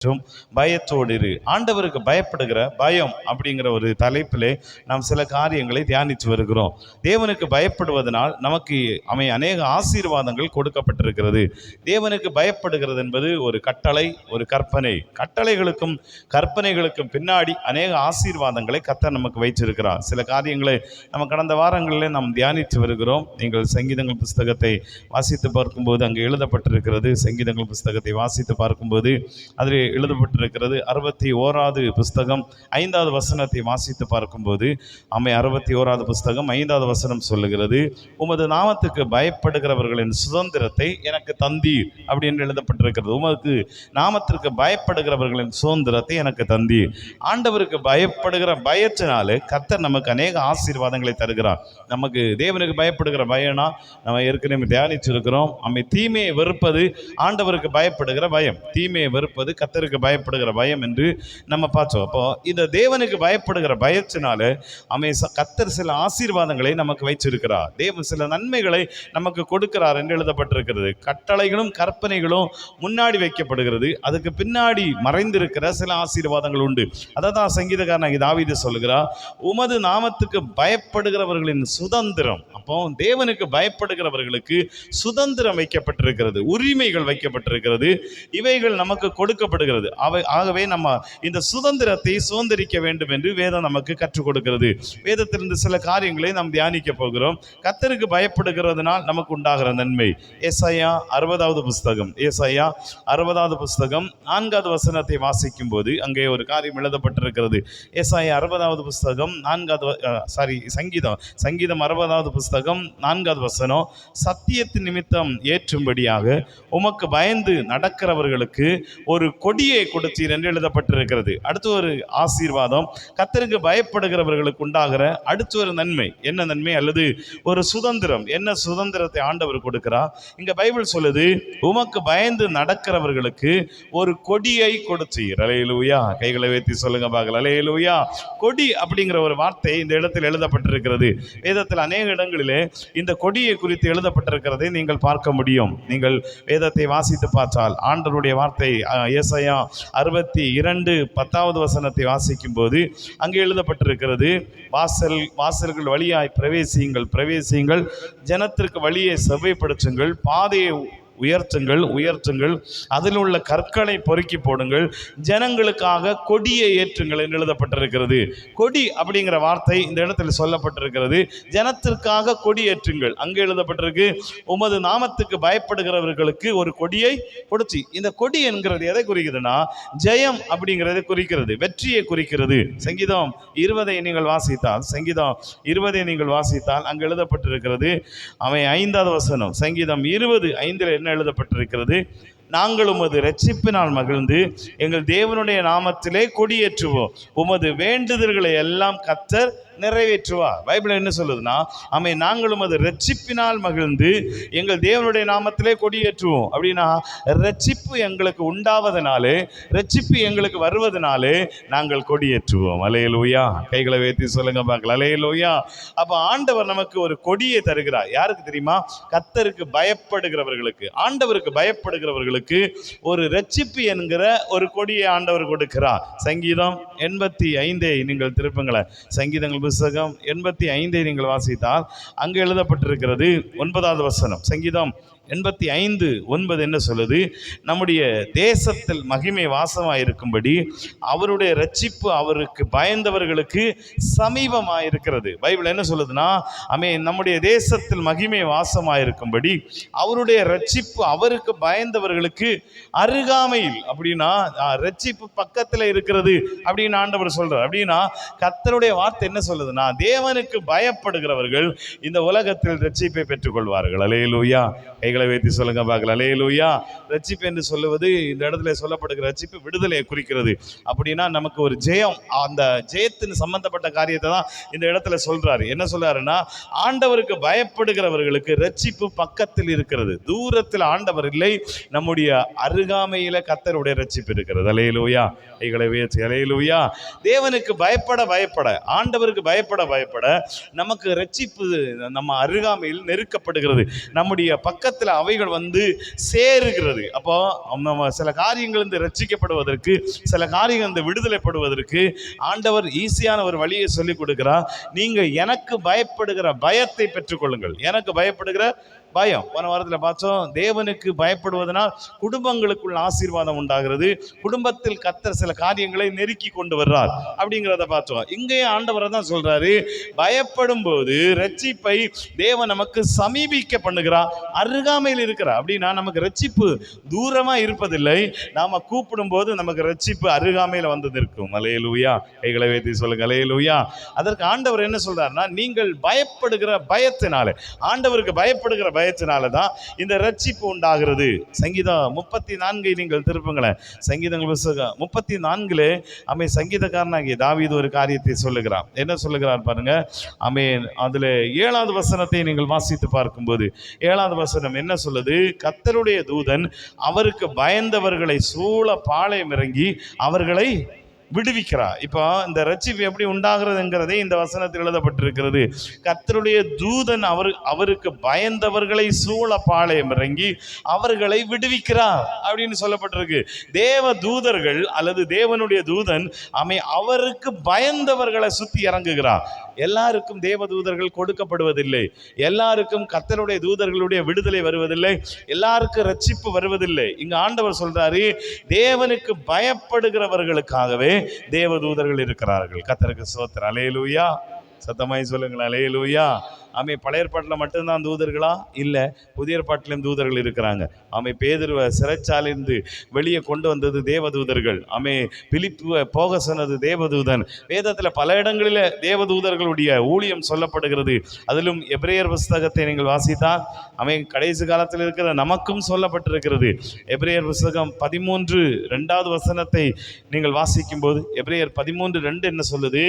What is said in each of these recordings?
மற்றும் பயத்தோடு இரு. ஆண்டவருக்கு பயப்படுகிற பயம் அப்படிங்கிற ஒரு தலைப்பிலே நாம் சில காரியங்களை தியானித்து வருகிறோம். தேவனுக்கு பயப்படுவதனால் நமக்கு அமை அநேக ஆசீர்வாதங்கள் கொடுக்கப்பட்டிருக்கிறது. தேவனுக்கு பயப்படுகிறது என்பது ஒரு கட்டளை ஒரு கற்பனை. கட்டளைகளுக்கும் கற்பனைகளுக்கும் பின்னாடி அநேக ஆசீர்வாதங்களை கத்த நமக்கு வைத்திருக்கிறார். சில காரியங்களை நம்ம கடந்த வாரங்களிலே நாம் தியானித்து வருகிறோம். நீங்கள் சங்கீதங்கள் புஸ்தகத்தை வாசித்து பார்க்கும்போது அங்கே எழுதப்பட்டிருக்கிறது. சங்கீதங்கள் புஸ்தகத்தை வாசித்து பார்க்கும்போது அதில் எழுதப்பட்டிருக்கிறது. அறுபத்தி ஓராவது புஸ்தகம் ஐந்தாவது வசனத்தை வாசித்து பார்க்கும்போது அம்மை அறுபத்தி ஓராவது புஸ்தகம் ஐந்தாவது வசனம் சொல்லுகிறது உமது நாமத்துக்கு பயப்படுகிறவர்களின் சுதந்திரத்தை எனக்கு தந்தீர் அப்படின்னு எழுதப்பட்டிருக்கிறது. உமக்கு நாமத்திற்கு பயப்படுகிறவர்களின் சுதந்திரத்தை எனக்கு தந்தீர். ஆண்டவருக்கு பயப்படுகிற பயத்தினாலே கர்த்தர் நமக்கு அநேக ஆசீர்வாதங்களை தருகிறார். நமக்கு தேவனுக்கு பயப்படுகிற பயம்னா நம்ம ஏற்கனவே தியானிச்சிருக்கிறோம். அம்மை தீமையை வெறுப்பது ஆண்டவருக்கு பயப்படுகிற பயம். தீமையை வெறுப்பது கத்தருக்கு பயப்படுகிற பயம் என்று நம்ம பார்த்தோம். அப்போ இந்த தேவனுக்கு பயப்படுகிற பயத்தினால அமை கத்தர் சில ஆசீர்வாதங்களை நமக்கு வைச்சிருக்கிறார் தேவன் சில நன்மைகளை நமக்கு கொடுக்கிறார் என்று எழுதப்பட்டிருக்கிறது. கட்டளைகளும் கற்பனைகளும் முன்னாடி வைக்கப்படுகிறது. அதுக்கு பின்னாடி மறைந்திருக்கிற சில ஆசீர்வாதங்கள் உண்டு. அதை தான் சங்கீதக்காரன் தாவீது சொல்கிறார் உமது நாமத்துக்கு பயப்படுகிறவர்களின் சுதந்திரம். அப்போ தேவனுக்கு பயப்படுகிறவர்களுக்கு சுதந்திரம் வைக்கப்பட்டிருக்கிறது உரிமைகள் வைக்கப்பட்டிருக்கிறது. இவைகள் நமக்கு கொடுக்கப்படுகிறது அவை ஆகவே நம்ம இந்த சுதந்திரத்தை சுதந்திரிக்க வேண்டும் என்று வேதம் நமக்கு கற்றுக் கொடுக்கிறது. வேதத்திலிருந்து சில காரியங்களை நாம் தியானிக்க போகிறோம். கத்தருக்கு பயப்படுகிறதுனால் நமக்கு உண்டாகிற நன்மை. ஏசாயா அறுபதாவது புஸ்தகம். ஏசாயா அறுபதாவது புஸ்தகம். நான்காவது வசனத்தை வாசிக்கும் போது அங்கே ஒரு காரியம் எழுதப்பட்டிருக்கிறது. ஏசாயா அறுபதாவது புஸ்தகம். நான்காவது சாரி சங்கீதம். சங்கீதம் அறுபதாவது புஸ்தகம். நான்காவது வசனம். சத்தியத்தின் நிமித்தம் ஏற்றும்படியாக உமக்கு பயந்து நடக்கிறவர்களுக்கு ஒரு கொடி கொடியை கொடுத்தீர் என்று எழுதப்பட்டிருக்கிறது. அடுத்து ஒரு ஆசீர்வாதம். கத்தருக்கு பயப்படுகிறவர்களுக்கு உண்டாகிற அடுத்து ஒரு நன்மை. என்ன நன்மை? அல்லது ஒரு சுதந்திரம். என்ன சுதந்திரத்தை ஆண்டவர் கொடுக்கிறார்? இங்க பைபிள் சொல்லுது உமக்கு பயந்து நடக்கிறவர்களுக்கு ஒரு கொடியை கொடுத்தீர் அலையலூயா கைகளை வைத்து சொல்லுங்க பார்க்கல அலையலூயா கொடி அப்படிங்கிற ஒரு வார்த்தை இந்த இடத்தில் எழுதப்பட்டிருக்கிறது. வேதத்தில் அநேக இடங்களிலே இந்த கொடியை குறித்து எழுதப்பட்டிருக்கிறதை நீங்கள் பார்க்க முடியும். நீங்கள் வேதத்தை வாசித்து பார்த்தால் ஆண்டவருடைய வார்த்தை அஹ், ஏசாயா அறுபத்தி இரண்டு பத்தாவது வசனத்தை வாசிக்கும் போது அங்கே எழுதப்பட்டிருக்கிறது வாசல் வாசல்கள் வழியாய் பிரவேசியுங்கள் பிரவேசியுங்கள். ஜனத்திற்கு வழியை செவ்வைப்படுத்துங்கள். பாதையை உயர்த்துங்கள் உயர்த்துங்கள். அதில் உள்ள கற்களை பொறுக்கி போடுங்கள். ஜனங்களுக்காக கொடியை ஏற்றுங்கள் என்று எழுதப்பட்டிருக்கிறது. கொடி அப்படிங்கிற வார்த்தை இந்த இடத்தில் சொல்லப்பட்டிருக்கிறது. ஜனத்திற்காக கொடி ஏற்றுங்கள். அங்கே எழுதப்பட்டிருக்கு உமது நாமத்துக்கு பயப்படுகிறவர்களுக்கு ஒரு கொடியை கொடுத்து. இந்த கொடி என்கிறது எதை குறிக்குதுன்னா ஜெயம் அப்படிங்கிறதை குறிக்கிறது. வெற்றியை குறிக்கிறது. சங்கீதம் இருபதை நீங்கள் வாசித்தால் சங்கீதம் இருபதை நீங்கள் வாசித்தால் அங்கு எழுதப்பட்டிருக்கிறது. அவன் ஐந்தாவது வசனம் சங்கீதம் இருபது ஐந்தில் என்ன எழுதப்பட்டிருக்கிறது. நாங்கள் உமது ரட்சிப்பினால் மகிழ்ந்து எங்கள் தேவனுடைய நாமத்திலே கொடியேற்றுவோம். உமது வேண்டுதல்களை எல்லாம் கத்தர் நிறைவேற்றுவார் பைபிள் என்ன சொல்லுதுன்னா அமை நாங்களும் அது ரட்சிப்பினால் மகிழ்ந்து எங்கள் தேவனுடைய நாமத்திலே கொடியேற்றுவோம். அப்படின்னா ரட்சிப்பு எங்களுக்கு உண்டாவதனாலே ரட்சிப்பு எங்களுக்கு வருவதனாலே நாங்கள் கொடியேற்றுவோம். அலையலூயா கைகளை வைத்து சொல்லுங்க பார்க்கலாம் அலையலூயா அப்போ ஆண்டவர் நமக்கு ஒரு கொடியை தருகிறார். யாருக்கு தெரியுமா? கத்தருக்கு பயப்படுகிறவர்களுக்கு ஆண்டவருக்கு பயப்படுகிறவர்களுக்கு ஒரு ரட்சிப்பு என்கிற ஒரு கொடியை ஆண்டவர் கொடுக்கிறார். சங்கீதம் எண்பத்தி ஐந்தை நீங்கள் திருப்புங்களேன். சங்கீதங்கள் புஸ்தகம் எண்பத்தி ஐந்தை நீங்கள் வாசித்தால் அங்கு எழுதப்பட்டிருக்கிறது ஒன்பதாவது வசனம். சங்கீதம் எண்பத்தி ஐந்து ஒன்பது என்ன சொல்லுது? நம்முடைய தேசத்தில் மகிமை வாசமாக இருக்கும்படி அவருடைய ரட்சிப்பு அவருக்கு பயந்தவர்களுக்கு சமீபமாக இருக்கிறது பைபிள் என்ன சொல்லுதுன்னா அமே நம்முடைய தேசத்தில் மகிமை வாசமாக இருக்கும்படி அவருடைய ரட்சிப்பு அவருக்கு பயந்தவர்களுக்கு அருகாமையில். அப்படின்னா ரட்சிப்பு பக்கத்தில் இருக்கிறது. அப்படின்னு ஆண்டவர் சொல்கிறார் அப்படின்னா கத்தருடைய வார்த்தை என்ன சொல்லுதுன்னா தேவனுக்கு பயப்படுகிறவர்கள் இந்த உலகத்தில் ரட்சிப்பை பெற்றுக்கொள்வார்கள். அலேலூயா கைகள் வைத்து சொல்லுங்க பார்க்கலாம். அலே லூயா ரட்சிப்பு என்று சொல்லுவது இந்த இடத்துல சொல்லப்படுகிற ரட்சிப்பு விடுதலையை குறிக்கிறது. அப்படின்னா நமக்கு ஒரு ஜெயம் அந்த ஜெயத்தின் சம்பந்தப்பட்ட காரியத்தை தான் இந்த இடத்துல சொல்றாரு. என்ன சொல்றாருன்னா ஆண்டவருக்கு பயப்படுகிறவர்களுக்கு ரட்சிப்பு பக்கத்தில் இருக்கிறது. தூரத்தில் ஆண்டவர் இல்லை நம்முடைய அருகாமையில கத்தருடைய ரட்சிப்பு இருக்கிறது. அலையலூயா. கைகளை உயர்த்தி அலையலூயா. தேவனுக்கு பயப்பட பயப்பட ஆண்டவருக்கு பயப்பட பயப்பட நமக்கு ரட்சிப்பு நம்ம அருகாமையில் நெருக்கப்படுகிறது. நம்முடைய பக்கத்தில் சில அவைகள் வந்து சேருகிறது. அப்போ நம்ம சில காரியங்கள் இந்த ரட்சிக்கப்படுவதற்கு சில காரியங்கள் வந்து விடுதலைப்படுவதற்கு ஆண்டவர் ஈஸியான ஒரு வழியை சொல்லிக் கொடுக்கிறார். நீங்கள் எனக்கு பயப்படுகிற பயத்தை பெற்றுக்கொள்ளுங்கள். எனக்கு பயப்படுகிற பயம். போன வாரத்தில் பார்த்தோம் தேவனுக்கு பயப்படுவதனால் குடும்பங்களுக்குள்ள ஆசீர்வாதம் உண்டாகிறது. குடும்பத்தில் கத்தர் சில காரியங்களை நெருக்கி கொண்டு வர்றார் அப்படிங்கிறத பார்த்தோம். இங்கேயே ஆண்டவரை தான் சொல்றாரு பயப்படும் போது ரட்சிப்பை தேவன் நமக்கு சமீபிக்க பண்ணுகிறார் அருகாமையில் இருக்கிறார். அப்படின்னா நமக்கு ரட்சிப்பு தூரமா இருப்பதில்லை. நாம கூப்பிடும் போது நமக்கு ரட்சிப்பு அருகாமையில் வந்து நிற்கும். அலையலூயா கைகளை வைத்து சொல்லுங்க. அலையலூயா அதற்கு ஆண்டவர் என்ன சொல்றாருன்னா நீங்கள் பயப்படுகிற பயத்தினால ஆண்டவருக்கு பயப்படுகிற பயத்தினால தான் இந்த ரட்சிப்பு உண்டாகிறது. சங்கீதம் முப்பத்தி நான்கை நீங்கள் திருப்புங்களேன். சங்கீதங்கள் புஸ்தகம் முப்பத்தி நான்கில் அமை சங்கீதக்காரனாகிய தாவீது ஒரு காரியத்தை சொல்லுகிறான். என்ன சொல்லுகிறார் பாருங்க. அமே அதில் ஏழாவது வசனத்தை நீங்கள் வாசித்து பார்க்கும்போது ஏழாவது வசனம் என்ன சொல்லுது? கத்தருடைய தூதன் அவருக்கு பயந்தவர்களை சூழ பாளையம் இறங்கி அவர்களை விடுவிக்கிறார் இப்போ இந்த ரட்சிப்பு எப்படி உண்டாகிறதுங்கிறதே இந்த வசனத்தில் எழுதப்பட்டிருக்கிறது. கத்தருடைய தூதன் அவர் அவருக்கு பயந்தவர்களை சூழ பாளையம் இறங்கி அவர்களை விடுவிக்கிறார் அப்படின்னு சொல்லப்பட்டிருக்கு. தேவ தூதர்கள் அல்லது தேவனுடைய தூதன் அமை அவருக்கு பயந்தவர்களை சுற்றி இறங்குகிறார். எல்லாருக்கும் தேவதூதர்கள் கொடுக்கப்படுவதில்லை. எல்லாருக்கும் கத்தருடைய தூதர்களுடைய விடுதலை வருவதில்லை. எல்லாருக்கும் ரட்சிப்பு வருவதில்லை. இங்கு ஆண்டவர் சொல்றாரு தேவனுக்கு பயப்படுகிறவர்களுக்காகவே தேவதூதர்கள் இருக்கிறார்கள். கத்தருக்கு சோத்திர அலையலூயா. சத்தமாய் சொல்லுங்கள். அலையலூயா. ஆமை பழைய ஏற்பாட்டில் மட்டும்தான் தூதர்களா? இல்லை புதிய ஏற்பாட்டிலும் தூதர்கள் இருக்கிறாங்க. ஆமை பேதுருவ சிறைச்சாலிருந்து வெளியே கொண்டு வந்தது தேவதூதர்கள். ஆமை பிலிப்புவ போக சொன்னது தேவதூதன். வேதத்தில் பல இடங்களில் தேவதூதர்களுடைய ஊழியம் சொல்லப்படுகிறது. அதிலும் எப்ரேயர் புஸ்தகத்தை நீங்கள் வாசித்தால் அமை கடைசி காலத்தில் இருக்கிற நமக்கும் சொல்லப்பட்டிருக்கிறது. எப்ரேயர் புஸ்தகம் பதிமூன்று ரெண்டாவது வசனத்தை நீங்கள் வாசிக்கும்போது எப்ரேயர் பதிமூன்று ரெண்டு என்ன சொல்லுது?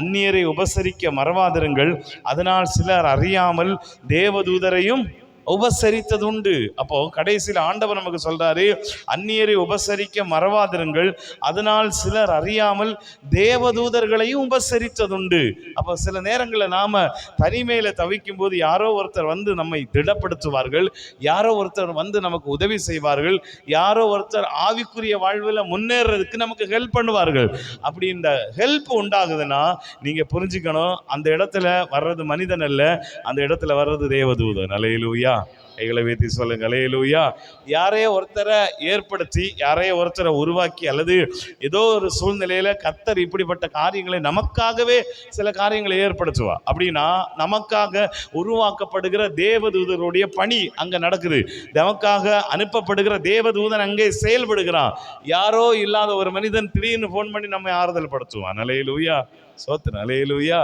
அந்நியரை உபசரிக்க மறவாதிருங்கள். அதனால் சிலர் அறியாமல் தேவதூதரையும் உபசரித்தது உண்டு அப்போ கடைசியில் ஆண்டவர் நமக்கு சொல்றாரு அந்நியரை உபசரிக்க மறவாதிருங்கள். அதனால் சிலர் அறியாமல் தேவதூதர்களையும் உபசரித்ததுண்டு. அப்போ சில நேரங்களில் நாம தனிமையில தவிக்கும் போது யாரோ ஒருத்தர் வந்து நம்மை திடப்படுத்துவார்கள். யாரோ ஒருத்தர் வந்து நமக்கு உதவி செய்வார்கள். யாரோ ஒருத்தர் ஆவிக்குரிய வாழ்வில் முன்னேறதுக்கு நமக்கு ஹெல்ப் பண்ணுவார்கள். அப்படி இந்த ஹெல்ப் உண்டாகுதுன்னா நீங்க புரிஞ்சுக்கணும் அந்த இடத்துல வர்றது மனிதன் அல்ல அந்த இடத்துல வர்றது தேவதூதன். அலையிலூயா கைகளை வைத்து சொல்லுங்க அலையிலூயா யாரையோ ஒருத்தரை ஏற்படுத்தி யாரையோ ஒருத்தரை உருவாக்கி அல்லது ஏதோ ஒரு சூழ்நிலையில் கத்தர் இப்படிப்பட்ட காரியங்களை நமக்காகவே சில காரியங்களை ஏற்படுத்துவா அப்படின்னா நமக்காக உருவாக்கப்படுகிற தேவதூதருடைய பணி அங்கே நடக்குது. நமக்காக அனுப்பப்படுகிற தேவதூதன் அங்கே செயல்படுகிறான். யாரோ இல்லாத ஒரு மனிதன் திடீர்னு ஃபோன் பண்ணி நம்மை ஆறுதல் படுத்துவான் அலையிலூயா சோத்திரம் அலையிலூயா.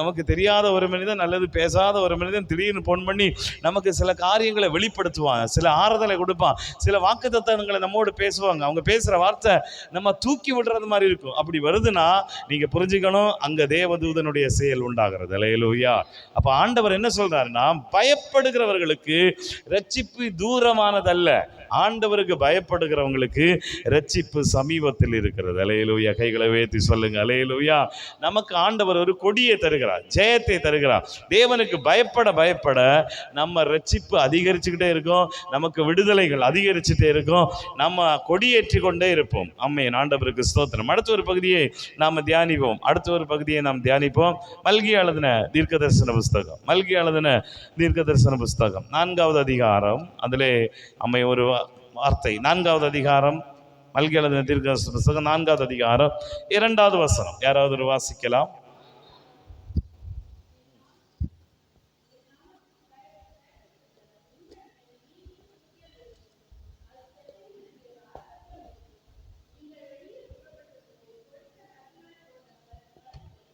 நமக்கு தெரியாத ஒரு மனிதன் அல்லது பேசாத ஒரு மனிதன் திடீர்னு ஃபோன் பண்ணி நமக்கு சில காரியங்களை வெளிப்படுத்துவான் சில ஆறுதலை கொடுப்பான் சில வாக்குத்தத்தங்களை நம்மோடு பேசுவாங்க. அவங்க பேசுகிற வார்த்தை நம்ம தூக்கி விடுறது மாதிரி இருக்கும். அப்படி வருதுன்னா நீங்கள் புரிஞ்சுக்கணும் அங்கே தேவதூதனுடைய செயல் உண்டாகிறது. அலையலூயா. அப்போ ஆண்டவர் என்ன சொல்கிறாருன்னா பயப்படுகிறவர்களுக்கு ரட்சிப்பு தூரமானதல்ல. ஆண்டவருக்கு பயப்படுகிறவங்களுக்கு ரட்சிப்பு சமீபத்தில் இருக்கிறது. அலையலூயா. கைகளை வேத்தி சொல்லுங்க. அலையலூயா. நமக்கு ஆண்டவர் ஒரு கொடியை தருகிறார். ஜெயத்தை தருகிறார். தேவனுக்கு பயப்பட பயப்பட நம்ம ரட்சிப்பு அதிகரிச்சுக்கிட்டே இருக்கும். நமக்கு விடுதலைகள் அதிகரிச்சுட்டே இருக்கும். நம்ம கொடியேற்றி கொண்டே இருப்போம். அம்மையின் ஆண்டவருக்கு ஸ்தோத்திரம். அடுத்த ஒரு பகுதியை நாம் தியானிப்போம். அடுத்த ஒரு பகுதியை நாம் தியானிப்போம். மல்கி எழுதின தீர்க்க தரிசன புஸ்தகம். மல்கி எழுதின தீர்க்க தரிசன புஸ்தகம். நான்காவது அதிகாரம். அதிலே அம்மை ஒரு வார்த்தை. நான்காவது அதிகாரம் மல்கி தீர்க்க புஸ்தகம் நான்காவது அதிகாரம் இரண்டாவது வசனம். யாராவது ஒரு வாசிக்கலாம்?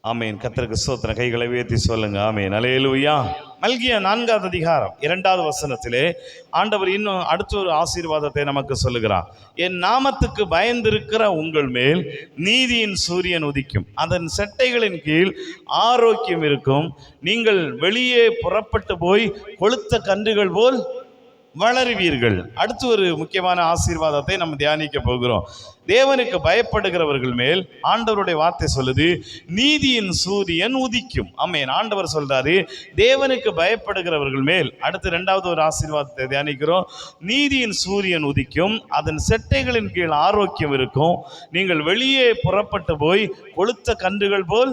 ஆமேன். கத்திரக்கு சோத்திர கைகளை உயர்த்தி சொல்லுங்க. ஆமேன். அலையலுயா மல்கிய நான்காவது அதிகாரம் இரண்டாவது வசனத்திலே ஆண்டவர் இன்னும் அடுத்த ஒரு ஆசீர்வாதத்தை நமக்கு சொல்லுகிறார். என் நாமத்துக்கு பயந்திருக்கிற உங்கள் மேல் நீதியின் சூரியன் உதிக்கும். அதன் செட்டைகளின் கீழ் ஆரோக்கியம் இருக்கும். நீங்கள் வெளியே புறப்பட்டு போய் கொளுத்த கன்றுகள் போல் வளருவீர்கள். அடுத்து ஒரு முக்கியமான ஆசீர்வாதத்தை நம்ம தியானிக்க போகிறோம். தேவனுக்கு பயப்படுகிறவர்கள் மேல் ஆண்டவருடைய வார்த்தை சொல்லுது நீதியின் சூரியன் உதிக்கும். அம்மையன் ஆண்டவர் சொல்றாரு தேவனுக்கு பயப்படுகிறவர்கள் மேல். அடுத்து ரெண்டாவது ஒரு ஆசீர்வாதத்தை தியானிக்கிறோம் நீதியின் சூரியன் உதிக்கும் அதன் செட்டைகளின் கீழ் ஆரோக்கியம் இருக்கும். நீங்கள் வெளியே புறப்பட்டு போய் கொளுத்த கன்றுகள் போல்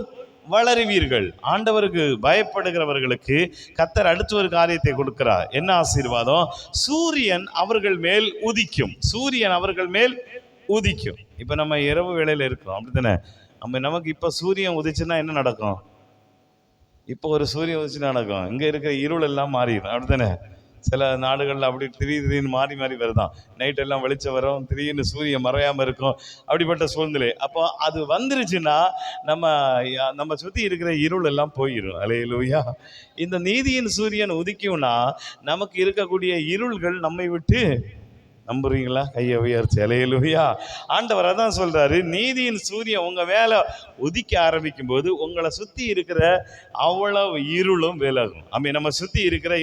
வளருவீர்கள். ஆண்டவருக்கு பயப்படுகிறவர்களுக்கு கத்தர் அடுத்து ஒரு காரியத்தை கொடுக்கிறார். என்ன ஆசீர்வாதம்? சூரியன் அவர்கள் மேல் உதிக்கும். சூரியன் அவர்கள் மேல் உதிக்கும். இப்போ நம்ம இரவு வேளையில் இருக்கிறோம். அப்படித்தானே? நம்ம நமக்கு இப்போ சூரியன் உதிச்சுன்னா என்ன நடக்கும்? இப்போ ஒரு சூரியன் உதிச்சு நடக்கும்? இங்கே இருக்கிற இருள் எல்லாம் மாறிடும். அப்படித்தானே? சில நாடுகளில் அப்படி திடீர் திடீர்னு மாறி மாறி வருதான். நைட் எல்லாம் வெளிச்சம் வரும் திடீர்னு சூரியன் மறையாமல் இருக்கும். அப்படிப்பட்ட சூழ்நிலை. அப்போ அது வந்துருச்சுன்னா நம்ம யா- நம்ம சுற்றி இருக்கிற இருள் எல்லாம் போயிடும் அலையலூயா இந்த நீதியின் சூரியன் உதிக்கும்னா நமக்கு இருக்கக்கூடிய இருள்கள் நம்மை விட்டு நம்புறீங்களா? கையை உயர்ச்சி அலையலூயா. ஆண்டவர் அதான் சொல்கிறாரு நீதியின் சூரியன் உங்கள் வேலை உதிக்க ஆரம்பிக்கும் போது உங்களை சுற்றி இருக்கிற அவ்வளவு இருளும் விலகும். அம்மே நம்ம சுற்றி இருக்கிற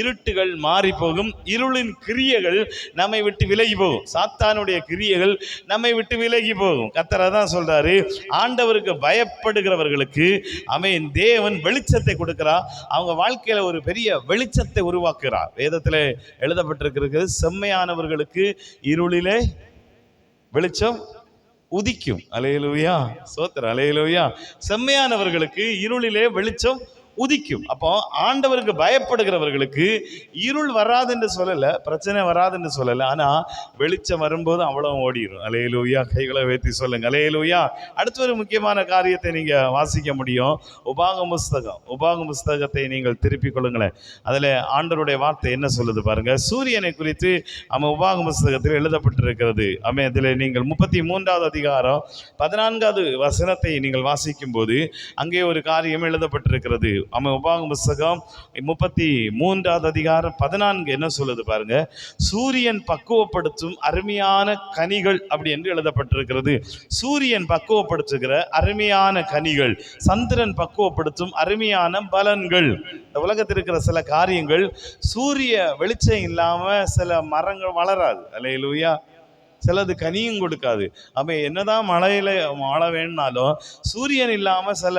இருட்டுகள் மாறி போகும். இருளின் கிரியைகள் நம்மை விட்டு விலகி போகும். சாத்தானுடைய கிரியைகள் நம்மை விட்டு விலகி போகும். கத்தர் அதான் சொல்கிறாரு ஆண்டவருக்கு பயப்படுகிறவர்களுக்கு அமையன் தேவன் வெளிச்சத்தை கொடுக்குறா அவங்க வாழ்க்கையில் ஒரு பெரிய வெளிச்சத்தை உருவாக்குறார் வேதத்தில் எழுதப்பட்டிருக்கிறது அவர்களுக்கு இருளிலே வெளிச்சம் உதிக்கும். அலையலூயா. சோத்திர அலையலூயா. செம்மையானவர்களுக்கு இருளிலே வெளிச்சம் உதிக்கும். அப்போ ஆண்டவருக்கு பயப்படுகிறவர்களுக்கு இருள் வராதுன்னு சொல்லலை பிரச்சனை வராதுன்னு சொல்லலை. ஆனால் வெளிச்சம் வரும்போது அவ்வளோ ஓடிடும் அலையலூயா கைகளை வைத்து சொல்லுங்க. அலையலூயா. அடுத்து ஒரு முக்கியமான காரியத்தை நீங்கள் வாசிக்க முடியும். உபாக புஸ்தகம். உபாக புஸ்தகத்தை நீங்கள் திருப்பிக் கொள்ளுங்களேன். அதில் ஆண்டவருடைய வார்த்தை என்ன சொல்லுது பாருங்க. சூரியனை குறித்து நம்ம உபாக புஸ்தகத்தில் எழுதப்பட்டிருக்கிறது. அமே அதில் நீங்கள் முப்பத்தி மூன்றாவது அதிகாரம் பதினான்காவது வசனத்தை நீங்கள் வாசிக்கும் போது அங்கே ஒரு காரியம் எழுதப்பட்டிருக்கிறது. நம்ம உபாக புஸ்தகம் முப்பத்தி மூன்றாவது அதிகாரம் பதினான்கு என்ன சொல்லுது பாருங்க? சூரியன் பக்குவப்படுத்தும் அருமையான கனிகள் அப்படி என்று எழுதப்பட்டிருக்கிறது. சூரியன் பக்குவப்படுத்துகிற அருமையான கனிகள் சந்திரன் பக்குவப்படுத்தும் அருமையான பலன்கள். இந்த உலகத்தில் இருக்கிற சில காரியங்கள் சூரிய வெளிச்சம் இல்லாமல் சில மரங்கள் வளராது. அலையிலூயா சிலது கனியும் கொடுக்காது. அப்போ என்னதான் மழையில் மழை வேணுனாலும் சூரியன் இல்லாமல் சில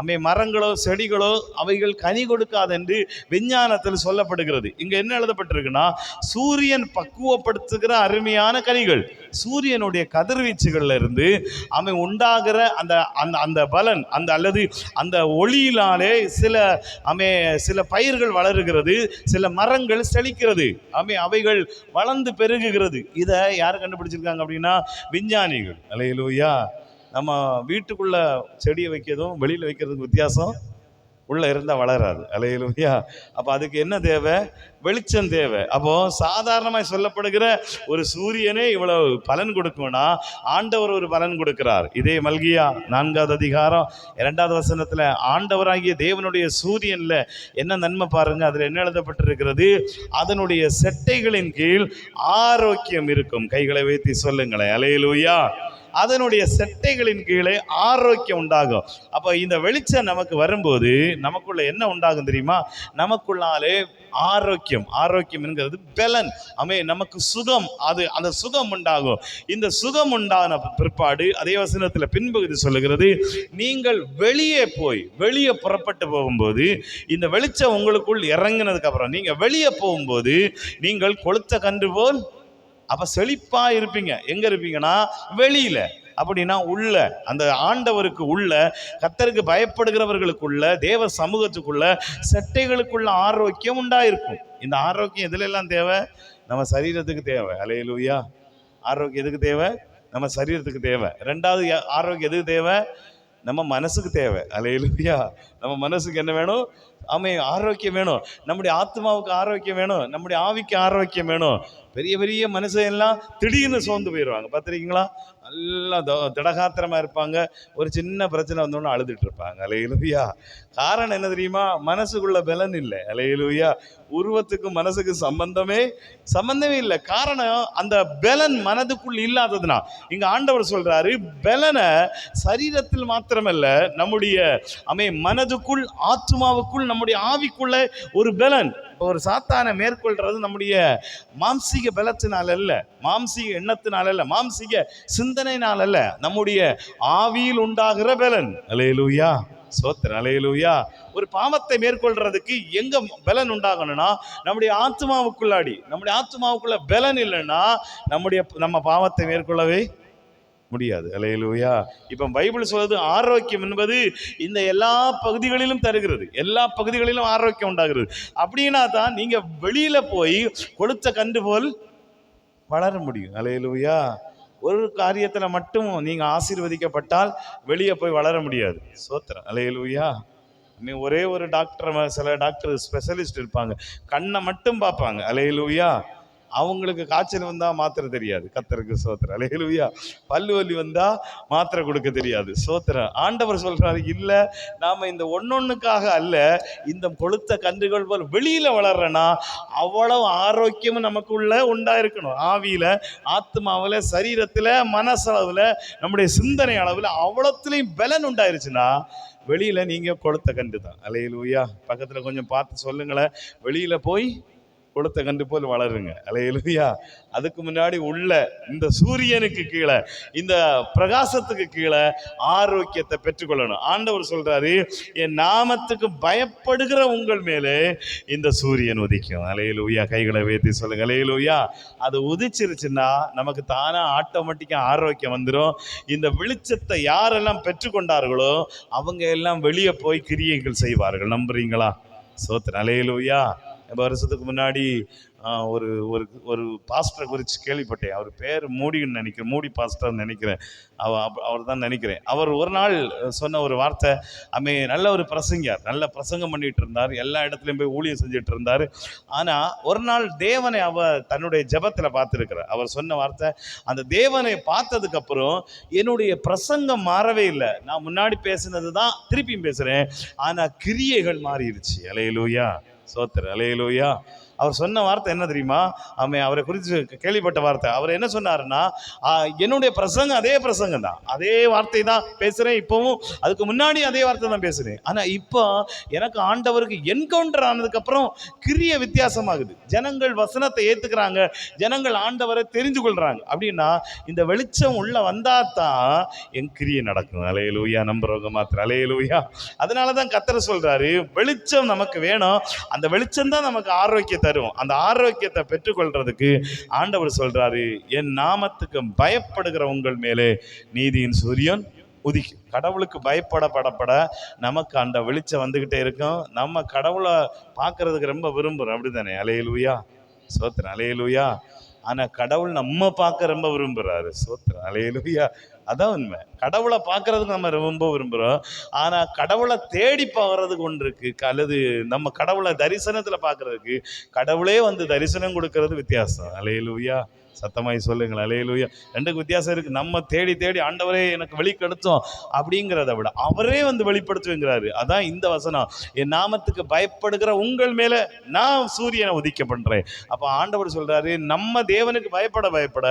அவை மரங்களோ செடிகளோ அவைகள் கனி கொடுக்காது என்று விஞ்ஞானத்தில் சொல்லப்படுகிறது. இங்கே என்ன எழுதப்பட்டிருக்குன்னா சூரியன் பக்குவப்படுத்துகிற அருமையான கனிகள். சூரியனுடைய கதிர்வீச்சுகள்ல இருந்து அவன் உண்டாகிற அந்த அந்த அந்த பலன் அந்த அல்லது அந்த ஒளியினாலே சில அமே சில பயிர்கள் வளருகிறது சில மரங்கள் செழிக்கிறது. அவை அவைகள் வளர்ந்து பெருகுகிறது. இதை யார் கண்டுபிடிச்சிருக்காங்க அப்படின்னா விஞ்ஞானிகள். அலையலூயா. நம்ம வீட்டுக்குள்ள செடியை வைக்கிறதும் வெளியில் வைக்கிறதுக்கு வித்தியாசம்? உள்ளே இருந்தால் வளராது. அலையிலுமையா அப்போ அதுக்கு என்ன தேவை? வெளிச்சம் தேவை. அப்போது சாதாரணமாக சொல்லப்படுகிற ஒரு சூரியனே இவ்வளோ பலன் கொடுக்கும்னா ஆண்டவர் ஒரு பலன் கொடுக்கிறார். இதே மல்கியா நான்காவது அதிகாரம் இரண்டாவது வசனத்தில் ஆண்டவராகிய தேவனுடைய சூரியனில் என்ன நன்மை பாருங்கள் அதில் என்ன எழுதப்பட்டிருக்கிறது? அதனுடைய செட்டைகளின் கீழ் ஆரோக்கியம் இருக்கும். கைகளை வைத்து சொல்லுங்களேன். அலையிலுயா. அதனுடைய செட்டைகளின் கீழே ஆரோக்கியம் உண்டாகும். அப்போ இந்த வெளிச்சம் நமக்கு வரும்போது நமக்குள்ள என்ன உண்டாகும் தெரியுமா? நமக்குள்ளாலே ஆரோக்கியம். ஆரோக்கியம் என்கிறது பலன். அமே நமக்கு சுகம். அது அந்த சுகம் உண்டாகும். இந்த சுகம் உண்டான பிற்பாடு அதே வசனத்தில் பின்பகுதி சொல்லுகிறது நீங்கள் வெளியே போய் வெளியே புறப்பட்டு போகும்போது இந்த வெளிச்சம் உங்களுக்குள் இறங்கினதுக்கு அப்புறம் நீங்கள் வெளியே போகும்போது நீங்கள் கொளுத்த கன்று போல் அப்போ செழிப்பாக இருப்பீங்க. எங்கே இருப்பீங்கன்னா வெளியில். அப்படின்னா உள்ள. அந்த ஆண்டவருக்கு உள்ள கத்தருக்கு பயப்படுகிறவர்களுக்குள்ள தேவ சமூகத்துக்குள்ள செட்டைகளுக்குள்ள ஆரோக்கியம் உண்டாயிருக்கும். இந்த ஆரோக்கியம் எதுல எல்லாம் தேவை? நம்ம சரீரத்துக்கு தேவை. அலையலூயா ஆரோக்கியம் எதுக்கு தேவை? நம்ம சரீரத்துக்கு தேவை. ரெண்டாவது ஆரோக்கியம் எதுக்கு தேவை? நம்ம மனசுக்கு தேவை. அலையலூயா நம்ம மனசுக்கு என்ன வேணும்? ஆமை ஆரோக்கியம் வேணும். நம்முடைய ஆத்மாவுக்கு ஆரோக்கியம் வேணும். நம்முடைய ஆவிக்கு ஆரோக்கியம் வேணும். பெரிய பெரிய மனுஷன் எல்லாம் திடீர்னு சோர்ந்து போயிடுவாங்க பார்த்துருக்கீங்களா? நல்லா திடகாத்திரமாக இருப்பாங்க. ஒரு சின்ன பிரச்சனை வந்தோடனே அழுதுட்டு இருப்பாங்க. அலையலுவியா காரணம் என்ன தெரியுமா? மனசுக்குள்ள பலன் இல்லை. அலையலுவியா உருவத்துக்கும் மனசுக்கு சம்பந்தமே சம்பந்தமே இல்லை. காரணம் அந்த பலன் மனதுக்குள் இல்லாததுனா இங்கே ஆண்டவர் சொல்கிறாரு பலனை சரீரத்தில் மாத்திரமல்ல நம்முடைய அமே மனதுக்குள் ஆத்மாவுக்குள் நம்முடைய ஆவிக்குள்ள ஒரு பலன். ஒரு சாத்தானை மேற்கொள்றது நம்முடைய மாம்சீக பலத்தினால் அல்ல மாம்சீக எண்ணத்தினால் அல்ல மாம்சீக சிந்தனையினால் அல்ல. நம்முடைய ஆவியில் உண்டாகிற பலன். அலையலூயா. சோத்திர அலையலூயா. ஒரு பாவத்தை மேற்கொள்றதுக்கு எங்க பலன் உண்டாகணும்னா நம்முடைய ஆத்மாவுக்குள்ளாடி நம்முடைய ஆத்மாவுக்குள்ள பலன் இல்லைன்னா நம்முடைய நம்ம பாவத்தை மேற்கொள்ளவே முடியாது. அலையலூயா இப்போ பைபிள் சொல்வது ஆரோக்கியம் என்பது இந்த எல்லா பகுதிகளிலும் தருகிறது. எல்லா பகுதிகளிலும் ஆரோக்கியம் உண்டாகிறது. அப்படின்னா தான் நீங்கள் வெளியில் போய் கொளுத்த கண்டு போல் வளர முடியும். அலையலூயா ஒரு காரியத்தில் மட்டும் நீங்கள் ஆசீர்வதிக்கப்பட்டால் வெளியே போய் வளர முடியாது. சோத்திரம். அலையலூயா நீ ஒரே ஒரு டாக்டர் சில டாக்டர் ஸ்பெஷலிஸ்ட் இருப்பாங்க. கண்ணை மட்டும் பார்ப்பாங்க. அலையலூயா அவங்களுக்கு காய்ச்சல் வந்தால் மாத்திரை தெரியாது. கத்தருக்கு சோத்திரம். அலையலூயா பல்லு வலி வந்தால் மாத்திரை கொடுக்க தெரியாது. சோத்திரம். ஆண்டவர் சொல்கிறாரு இல்லை நாம் இந்த ஒன்னொன்றுக்காக அல்ல இந்த கொளுத்த கன்றுகள் போல் வெளியில் வளர்றனா அவ்வளவு ஆரோக்கியமும் நமக்குள்ள உண்டாயிருக்கணும். ஆவியில் ஆத்மாவில் சரீரத்தில் மனசளவில் நம்முடைய சிந்தனை அளவில் அவ்வளோத்துலேயும் பலன் உண்டாயிருச்சுன்னா வெளியில் நீங்கள் கொளுத்த கன்று தான் அலையலூயா பக்கத்தில் கொஞ்சம் பார்த்து சொல்லுங்களேன். வெளியில் போய் கொளுத்த கண்டு போல் வளருங்க. அலையலூயா. அதுக்கு முன்னாடி உள்ள இந்த சூரியனுக்கு கீழே இந்த பிரகாசத்துக்கு கீழே ஆரோக்கியத்தை பெற்றுக்கொள்ளணும். ஆண்டவர் சொல்றாரு என் நாமத்துக்கு பயப்படுகிற உங்கள் மேலே இந்த சூரியன் உதிக்கும். அலையலூயா. கைகளை வேத்தி சொல்லுங்க. அலையலூயா. அது உதிச்சிருச்சுன்னா நமக்கு தானா ஆட்டோமேட்டிக்காக ஆரோக்கியம் வந்துடும் இந்த வெளிச்சத்தை யாரெல்லாம் பெற்றுக்கொண்டார்களோ அவங்க எல்லாம் வெளியே போய் கிரியைகள் செய்வார்கள். நம்புறீங்களா? சோத்திர அலையலூயா. வருஷத்துக்கு முன்னாடி ஒரு ஒரு ஒரு பாஸ்டரை குறித்து கேள்விப்பட்டேன். அவர் பேர் மூடின்னு நினைக்கிறேன். மூடி பாஸ்டர்னு நினைக்கிறேன். அவ அவர் தான் நினைக்கிறேன். அவர் ஒரு நாள் சொன்ன ஒரு வார்த்தை அமே நல்ல ஒரு பிரசங்கியார். நல்ல பிரசங்கம் பண்ணிட்டு இருந்தார். எல்லா இடத்துலையும் போய் ஊழியம் செஞ்சுட்டு இருந்தார். ஆனால் ஒரு நாள் தேவனை அவர் தன்னுடைய ஜெபத்தில் பார்த்துருக்கிறார் அவர் சொன்ன வார்த்தை அந்த தேவனை பார்த்ததுக்கப்புறம் என்னுடைய பிரசங்கம் மாறவே இல்லை. நான் முன்னாடி பேசினது தான் திருப்பியும் பேசுகிறேன் ஆனால் கிரியைகள் மாறிடுச்சு. அலையலூயா. சோத்திர அலையலூயா அவர் சொன்ன வார்த்தை என்ன தெரியுமா? அவன் அவரை குறித்து கேள்விப்பட்ட வார்த்தை. அவர் என்ன சொன்னாருன்னா என்னுடைய பிரசங்கம் அதே பிரசங்கம் தான். அதே வார்த்தை தான் பேசுகிறேன் இப்போவும். அதுக்கு முன்னாடி அதே வார்த்தை தான் பேசுகிறேன் ஆனால் இப்போ எனக்கு ஆண்டவருக்கு என்கவுண்டர் ஆனதுக்கப்புறம் கிரிய வித்தியாசமாகுது. ஜனங்கள் வசனத்தை ஏற்றுக்கிறாங்க ஜனங்கள் ஆண்டவரை தெரிஞ்சு கொள்கிறாங்க அப்படின்னா இந்த வெளிச்சம் உள்ளே வந்தால் தான் என் கிரியை நடக்கும். அலையலூயா நம்புறவங்க மாத்திரம். அலையலூயா. அதனால தான் கத்தரை சொல்கிறாரு வெளிச்சம் நமக்கு வேணும். அந்த வெளிச்சம் தான் நமக்கு ஆரோக்கியத்தை தரும். அந்த ஆரோக்கியத்தை பெற்றுக்கொள்றதுக்கு ஆண்டவர் சொல்றாரு என் நாமத்துக்கு பயப்படுகிற உங்கள் மேலே நீதியின் சூரியன் உதிக்கும். கடவுளுக்கு பயப்பட படப்பட நமக்கு அந்த வெளிச்சம் வந்துக்கிட்டே இருக்கும். நம்ம கடவுளை பார்க்கறதுக்கு ரொம்ப விரும்புகிறோம் அப்படிதானே? அலையலூயா. சோத்திரம். அலையலூயா. ஆனால் கடவுள் நம்ம பார்க்க ரொம்ப விரும்புகிறாரு சோத்திரம். அலையலுயா. அதான் உண்மை. கடவுளை பார்க்கறதுக்கு நம்ம ரொம்ப விரும்புகிறோம் ஆனால் கடவுளை தேடி போகிறதுக்கு ஒன்று இருக்கு. அல்லது நம்ம கடவுளை தரிசனத்தில் பார்க்குறதுக்கு கடவுளே வந்து தரிசனம் கொடுக்கறது வித்தியாசம். அலையலுயா. சத்தமாய் சொல்லுங்கள். அலையலூயா ரெண்டுக்கு வித்தியாசம் இருக்குது நம்ம தேடி தேடி ஆண்டவரே எனக்கு வெளிக்கெடுத்தோம் அப்படிங்கிறத விட அவரே வந்து வெளிப்படுத்துவேங்கிறாரு அதான் இந்த வசனம். என் நாமத்துக்கு பயப்படுகிற உங்கள் மேலே நான் சூரியனை உதிக்க பண்ணுறேன் அப்போ ஆண்டவர் சொல்கிறாரு நம்ம தேவனுக்கு பயப்பட பயப்பட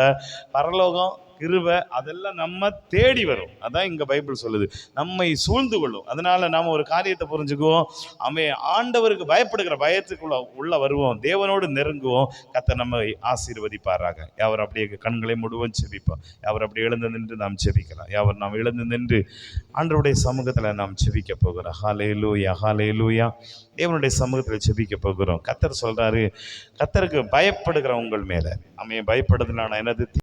பரலோகம் கிருவை அதெல்லாம் நம்ம தேடி வரும். அதான் இங்கே பைபிள் சொல்லுது. நம்மை சூழ்ந்து கொள்ளும். அதனால் நாம் ஒரு காரியத்தை புரிஞ்சுக்குவோம். அவன் ஆண்டவருக்கு பயப்படுகிற பயத்துக்குள்ள உள்ளே வருவோம். தேவனோடு நெருங்குவோம். கத்த நம்ம ஆசீர்வதிப்பாராக. யாவர் அப்படியே கண்களை முழுவதும் செபிப்போம். யாவர் அப்படி எழுந்து நின்று நாம் செபிக்கலாம். யாவர் நாம் எழுந்து நின்று ஆண்டவருடைய சமூகத்தில் நாம் செபிக்க போகிறோம். ஹாலே லூயா ஹாலே லூயா தேவனுடைய சமூகத்தில் செபிக்க போகிறோம். கத்தர் சொல்கிறாரு கத்தருக்கு பயப்படுகிற உங்கள் மேலே. அவன் பயப்படுதுனா என்னது?